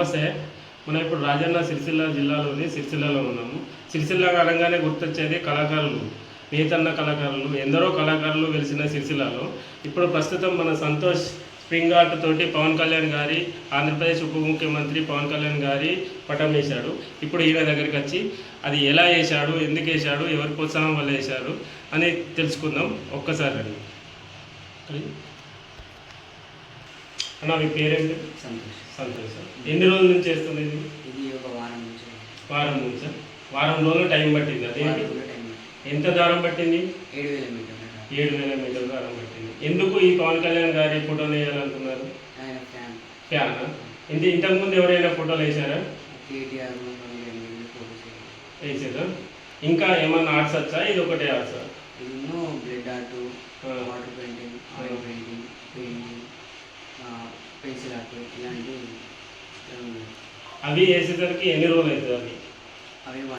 నమస్తే. మనం ఇప్పుడు రాజన్న సిరిసిల్ల జిల్లాలోని సిరిసిల్లలో ఉన్నాము. సిరిసిల్ల అనగానే గుర్తొచ్చేది కళాకారులు. నేతన్న కళాకారులు ఎందరో కళాకారులు వెలిసిన సిరిసిల్లలో. ఇప్పుడు ప్రస్తుతం మన సంతోష్ స్ప్రింగ్ ఆర్ట్ తోటి పవన్ కళ్యాణ్ గారి ఆంధ్రప్రదేశ్ ఉప ముఖ్యమంత్రి పవన్ కళ్యాణ్ గారి పటం వేశాడు. ఇప్పుడు ఈయన దగ్గరికి వచ్చి అది ఎలా వేశాడు? ఎందుకు వేశాడు? ఎవరి ప్రోత్సాహం వల్ల వేశాడు అని తెలుసుకుందాం. ఒక్కసారి అండి అన్న మీ పేరేంటి? సంతోష్. సంతోష్. సార్ ఎన్ని రోజుల నుంచి చేస్తుంది ఇది? ఇది ఒక వారం నుంచి. వారం నుంచి. సార్ వారం రోజులు టైం పట్టింది. అదే ఎంత దారం పట్టింది? ఏడు వేల మీటర్లు ఏడు వేల మీటర్ల దారం పట్టింది. ఎందుకు ఈ పవన్ కళ్యాణ్ గారి ఫోటోలు వేయాలనుకున్నారు? ఫ్యాన్. ఇంత ఇంతకుముందు ఎవరైనా ఫోటోలు వేశారా? వేసారా ఇంకా ఏమన్నా ఆర్ట్స్ వచ్చా? ఇది ఒకటే ఆర్ట్స్? ఎన్నో బ్లడ్ ఆర్ట్ పెన్సిల్ ఆర్ట్ ఇలాంటివి అవి వేసేసరికి ఎన్ని రోజులు అవుతుంది అవి? అవి